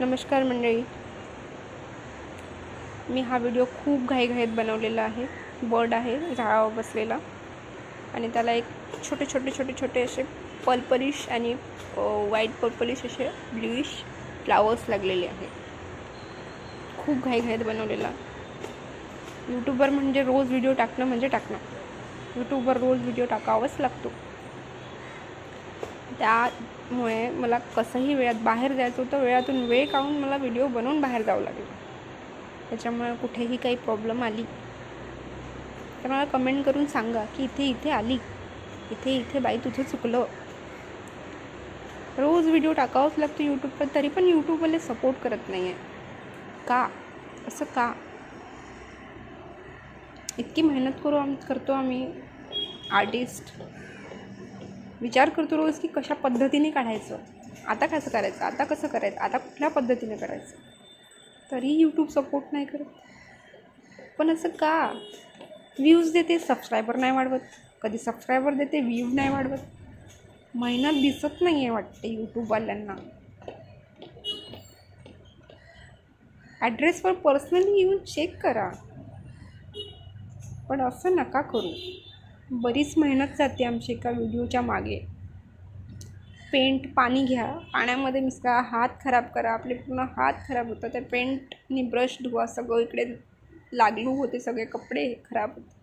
नमस्कार मंडळी. मी हा व्हिडिओ खूप घाईघाईत बनवलेला आहे. बर्ड आहे झाडावर बसलेला. आणि त्याला एक छोटे छोटे छोटे छोटे असे पर्पलिश आणि व्हाईट पर्पलिश असे ब्ल्यूइश फ्लावर्स लागलेले आहे खूप घाईघाईत बनवलेला. यूट्यूबवर म्हणजे रोज व्हिडिओ टाकणं म्हणजे टाकणं. यूट्यूबवर रोज व्हिडिओ टाकावाच लागतो. त्यामुळे मला कसंही वेळात बाहेर जायचं होतं वेळातून वेळ काढून मला व्हिडिओ बनवून बाहेर जावं लागेल. त्याच्यामुळे कुठेही काही प्रॉब्लेम आली. तर मला कमेंट करून सांगा की इथे इथे आली. इथे इथे बाई तुझं चुकलं. रोज व्हिडिओ टाकावाच लागतो यूट्यूबवर तरी पण यूट्यूबवाले सपोर्ट करत नाही आहे का? असं का? इतकी मेहनत करू आम करतो आम्ही. आर्टिस्ट विचार करतो रोज की कशा पद्धतीने काढायचं? आता कसं करायचं? आता कसं करायचं? आता कुठल्या पद्धतीने करायचं? तरी यूट्यूब सपोर्ट नाही करत. पण असं का? व्ह्यूज देते सबस्क्रायबर नाही वाढवत. कधी सबस्क्रायबर देते व्ह्यू नाही वाढवत. मेहनत दिसत नाही आहे वाटते यूट्यूबवाल्यांना ॲड्रेसवर पर्सनली येऊन चेक करा. पण असं नका करू. बरीच मेहनत जाते आमची एका व्हिडिओच्या मागे. पेंट पाणी घ्या पाण्यामध्ये मिसका हात खराब करा आपले पूर्ण हात खराब होतात त्या पेंटनी ब्रश धुवा सगळं इकडे लागलू होते सगळे कपडे खराब होते.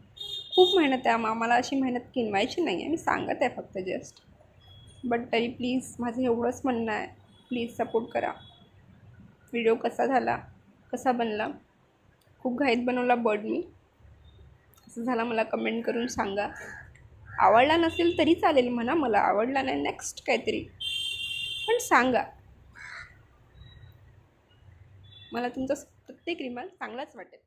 खूप मेहनत आहे आम्हाला अशी मेहनत किनवायची नाही आहे मी सांगत आहे फक्त जस्ट बट तरी प्लीज माझं एवढंच म्हणणं आहे प्लीज सपोर्ट करा. व्हिडिओ कसा झाला कसा बनला खूप घाईत बनवला बर्ड मी. कसं झाला मला कमेंट करून सांगा. आवडला नसेल तरी चालेल म्हणा मला आवडला नाही नेक्स्ट काहीतरी. पण सांगा. मला तुमचा प्रत्येक रिमाल चांगलाच वाटेल.